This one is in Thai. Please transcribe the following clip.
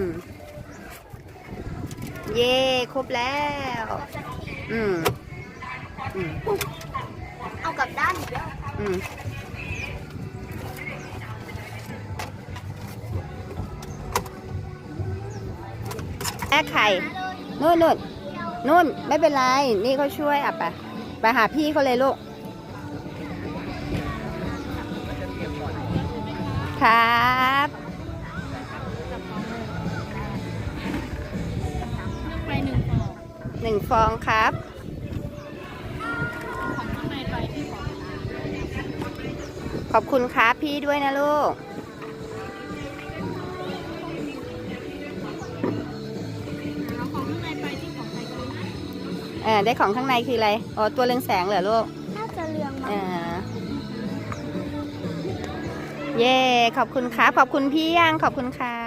อืม เย่ครบแล้ว อืม อืม เอากลับด้านอีกแล้วอืม แม่ไข่นู่นนู่นนู่นไม่เป็นไร นี่เขาช่วยอะไป ไปหาพี่เขาเลยลูก หนึ่งฟองหนึ่งฟองครับ ของข้างในไปที่ฟองขอบคุณครับพี่ด้วยนะลูก เอาของข้างในไปที่ของใครกินเออได้ของข้างในคืออะไร อ๋อ ตัวเรืองแสงเหรอลูก น่าจะเรืองมาเออเย่ขอบคุณครับ ขอบคุณพี่ยังขอบคุณค่ะ